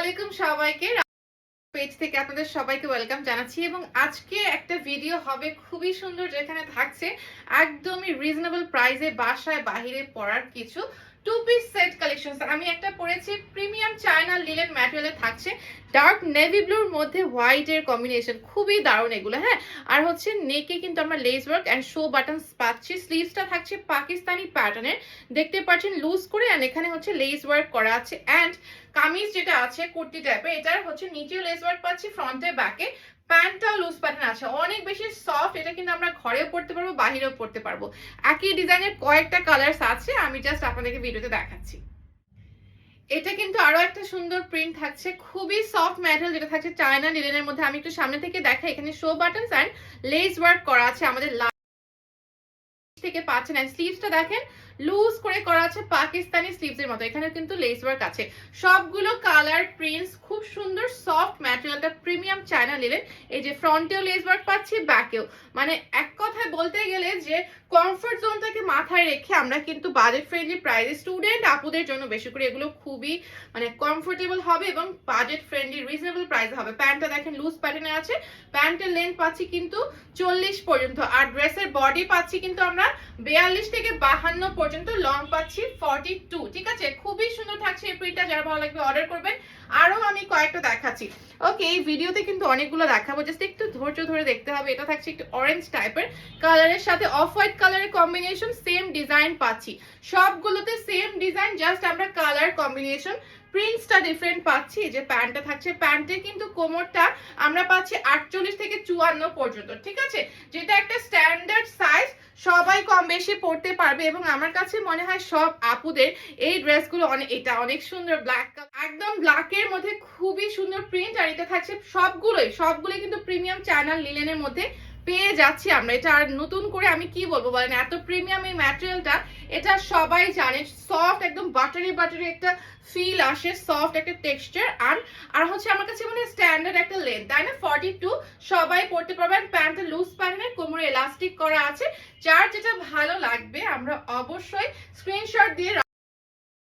আলাইকুম সবাইকে। পেজ থেকে আপনাদের সবাইকে ওয়েলকাম জানাচ্ছি এবং আজকে একটা ভিডিও হবে খুবই সুন্দর যেখানে থাকছে একদমই রিজনেবল প্রাইসে বাসায় বাহিরে পড়ার কিছু টু পিস সেট কালেকশন আমি একটা পরেছি প্রিমিয়াম চায়না লিলেন ম্যাটেরিয়ালে থাকছে। ডার্ক নেভি ব্লুর মধ্যে হোয়াইট এর কম্বিনেশন খুবই দারুণ এগুলো হ্যাঁ? আর হচ্ছে নেকে কিন্তু আমরা lace work and show buttons পাচ্ছি। স্লিভসটা থাকছে পাকিস্তানি প্যাটার্নের দেখতে পাচ্ছেন লুজ করে অ্যান্ড এখানে হচ্ছে লেস ওয়ার্ক করা আছে। অ্যান্ড কামিজ যেটা আছে, কুর্তি টাইপের এটার হচ্ছে নিচেও লেস ওয়ার্ক পাচ্ছি ফ্রন্টে ব্যাকে প্যান্টটাও লুজ প্যাটার্ন আছে। অনেক বেশি সফট এটা কিন্তু আমরা ঘরেও পড়তে পারব, বাহিরেও পড়তে পারব। একই ডিজাইনের কয়েকটা কালার্স আছে, আমি জাস্ট আপনাদেরকে ভিডিওতে দেখাচ্ছি। এটা কিন্তু আরও একটা সুন্দর প্রিন্ট থাকছে, খুবই সফট ম্যাটেরিয়াল যেটা থাকছে চায়না লিলেনের মধ্যে। আমি একটু সামনে থেকে দেখাই, এখানে show buttons and lace work করা আছে আমাদের থেকে পাচ্ছেন স্লিভসটা দেখেন লুজ করে করা আছে পাকিস্তানি স্লিভসের মতো। এখানে কিন্তু লেস ওয়ার্ক আছে। সবগুলো কালার প্রিন্টস খুব সুন্দর সফট ম্যাটেরিয়ালটা প্রিমিয়াম চায়না নিলেন এই যে ফ্রন্টেও লেস ওয়ার্ক পাচ্ছি ব্যাকেও মানে এক কথায় বলতে গেলে যে কমফোর্ট জোনটাকে মাথায় রেখে আমরা কিন্তু বাজেট ফ্রেন্ডলি প্রাইসে স্টুডেন্ট আপুদের জন্য বেশি করে এগুলো খুবই মানে কমফোর্টেবল হবে এবং বাজেট ফ্রেন্ডলি রিজনেবল প্রাইস হবে। প্যান্টটা দেখেন লুজ প্যাটার্নে আছে। প্যান্টের লেন্থ পাচ্ছি কিন্তু চল্লিশ পর্যন্ত। আর ড্রেসের বডি পাচ্ছি কিন্তু আমরা বিয়াল্লিশ থেকে বাহান্ন পর্যন্ত। লং পাচ্ছি ফর্টি টু ঠিক আছে? খুবই সুন্দর থাকছে এই প্রিন্টটা যারা ভালো লাগবে অর্ডার করবেন। কয়েকটা দেখাচ্ছি। ওকে এই ভিডিওতে কিন্তু অনেকগুলো দেখাবো। জাস্ট একটু ধৈর্য ধরে দেখতে হবে। এটা থাকছে একটু অরেঞ্জ টাইপের কালারের সাথে অফ হোয়াইট কালারের কম্বিনেশন সেম ডিজাইন পাচ্ছি। সবগুলোতে সেম ডিজাইন জাস্ট আমরা কালার কম্বিনেশন প্রিন্টসটা ডিফারেন্ট পাচ্ছি যে প্যান্টটা থাকছে। প্যান্টের কিন্তু কোমরটা আমরা পাচ্ছি আটচল্লিশ থেকে চুয়ান্ন পর্যন্ত, ঠিক আছে? যেটা একটা স্ট্যান্ডার্ড সাইজ সবাই কম বেশি পড়তে পারবে এবং আমার কাছে মনে হয় সব আপুদের এই ড্রেসগুলো অনেক এটা অনেক সুন্দর ব্ল্যাক একদম ব্ল্যাকের মধ্যে খুবই সুন্দর প্রিন্ট আর এটা থাকছে সবগুলোই সবগুলোই কিন্তু প্রিমিয়াম চ্যানেল লিলেনের মধ্যে পেয়ে যাচ্ছি আমরা। এটা আর নতুন করে আমি কি বলব বলেন, এত প্রিমিয়াম এই ম্যাটেরিয়ালটা এটা সবাই জানে সফট একদম বাটারি বাটারি একটা ফিল আসে সফট একটা টেক্সচার আর আর হচ্ছে আমার কাছে মনে স্ট্যান্ডার্ড একটা লেন্থ তাই না? ফর্টি টু সবাই পড়তে পারবেন প্যান্টটা লুজ প্যান্টের কোমরে এলাস্টিক করা আছে। যার যেটা ভালো লাগবে, আমরা অবশ্যই স্ক্রিনশট দিয়ে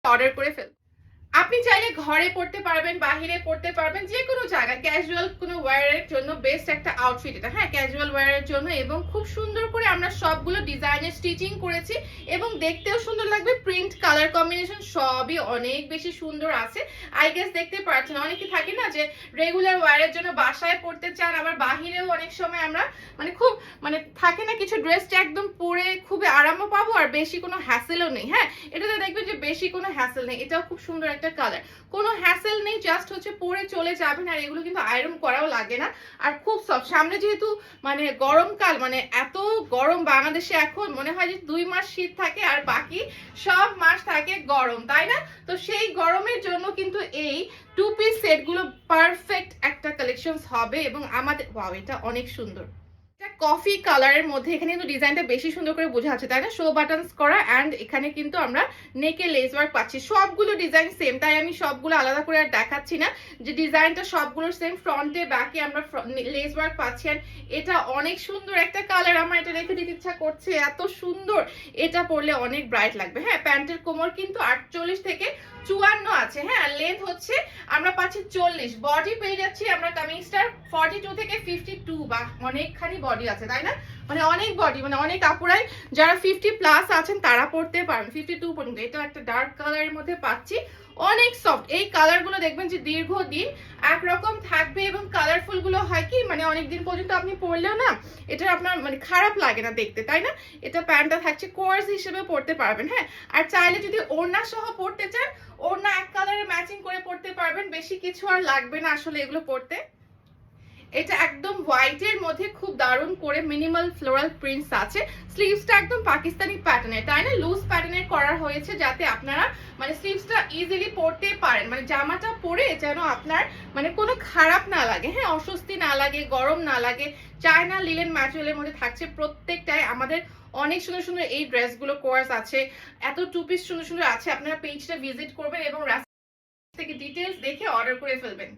অর্ডার করে ফেলব। আপনি চাইলে ঘরে পড়তে পারবেন, বাহিরে পড়তে পারবেন যে কোনো জায়গায় ক্যাজুয়াল কোনো ওয়্যারের জন্য বেস্ট একটা আউটফিট এটা। হ্যাঁ ক্যাজুয়াল ওয়্যারের জন্য এবং খুব সুন্দর করে আমরা সবগুলো ডিজাইনের স্টিচিং করেছি এবং দেখতেও সুন্দর লাগবে। প্রিন্ট কালার কম্বিনেশন সবই অনেক বেশি সুন্দর আছে। আই গেস দেখতে পাচ্ছেন অনেকে থাকে না যে রেগুলার ওয়্যারের জন্য বাসায় পড়তে চান, আবার বাহিরেও অনেক সময় আমরা মানে খুব মানে থাকে না কিছু ড্রেসটা একদম পরে খুবই আরামও পাবো, আর বেশি কোনো হ্যাসেলও নেই। হ্যাঁ এটাতে দেখবেন যে বেশি কোনো হ্যাসেল নেই। এটাও খুব সুন্দর একটা কালার কোনো হ্যাসেল নেই জাস্ট হচ্ছে পরে চলে যাবেন আর এগুলো কিন্তু আয়রন করাও লাগে না। আর খুব সফট সামনে যেহেতু মানে গরমকাল মানে এত গরম বাংলাদেশে এখন, মনে হয় যে দুই মাস শীত থাকে আর বাকি সব মাস থাকে গরম, তাই না? তো সেই গরমের জন্য কিন্তু এই টু পিস সেটগুলো পারফেক্ট একটা কালেকশনস হবে এবং আমাদের ওয়াও এটা অনেক সুন্দর। কফি কালারের মধ্যে এখানে কিন্তু ডিজাইনটা বেশি সুন্দর করে বোঝা যাচ্ছে, তাই না? শো বাটনস করা অ্যান্ড এখানে কিন্তু আমরা নেকে লেস ওয়ার্ক পাচ্ছি। সবগুলো ডিজাইন সেম তাই আমি সবগুলো আলাদা করে আর দেখাচ্ছি না। যে ডিজাইনটা সবগুলো সেম ফ্রন্টে ব্যাকে আমরা লেস ওয়ার্ক পাচ্ছি আর এটা অনেক সুন্দর একটা কালার আমার এটা রেখে দিতে ইচ্ছা করছে, এত সুন্দর। এটা পরলে অনেক ব্রাইট লাগবে। হ্যাঁ প্যান্টের কোমর কিন্তু আটচল্লিশ থেকে চুয়ান্ন আছে হ্যাঁ লেন্থ হচ্ছে, আমরা পাচ্ছি চল্লিশ। বডি পেয়ে যাচ্ছি আমরা কামিংস্টার ফর্টি টু থেকে ফিফটি টু বা অনেকখানি বডি আছে, তাই না? মানে অনেক বডি মানে অনেক আপুরাই যারা ফিফটি প্লাস আছেন তারা পড়তে পারেন। ফিফটি টু পর্যন্ত। এটা একটা ডার্ক কালারের মধ্যে পাচ্ছি। অনেক সফট এই কালারগুলো দেখবেন যে দীর্ঘদিন একরকম থাকবে এবং কালারফুলগুলো হয় কি মানে অনেক দিন পর্যন্ত আপনি পরলেও না, এটা আপনার মানে খারাপ লাগে না দেখতে, তাই না? এটা প্যান্টটা থাকছে কোর্স হিসেবে পড়তে পারবেন হ্যাঁ? আর চাইলে যদি ওড়না সহ পড়তে চান, ওড়না এক কালারে ম্যাচিং করে পড়তে পারবেন। বেশি কিছু আর লাগবে না আসলে এগুলো পড়তে। এটা একদম হোয়াইটের মধ্যে খুব দারুণ করে মিনিমাল ফ্লোরাল প্রিন্টস আছে। স্লিভসটা একদম পাকিস্তানি প্যাটার্নের তাই না? লুজ প্যাটার্নের করা হয়েছে যাতে আপনারা মানে স্লিভসটা ইজিলি পরতে পারেন। মানে জামাটা পরে যেন আপনার মানে কোনো খারাপ না লাগে। হ্যাঁ অস্বস্তি না লাগে, গরম না লাগে, চায়না লিলেন ম্যাটেরিয়ালের মধ্যে থাকছে প্রত্যেকটাই। আমাদের অনেক সুন্দর সুন্দর এই ড্রেসগুলো কোর্স আছে। এত টু পিস সুন্দর সুন্দর আছে। আপনারা পেজটা ভিজিট করবেন এবং রাস্তা থেকে ডিটেলস দেখে অর্ডার করে ফেলবেন।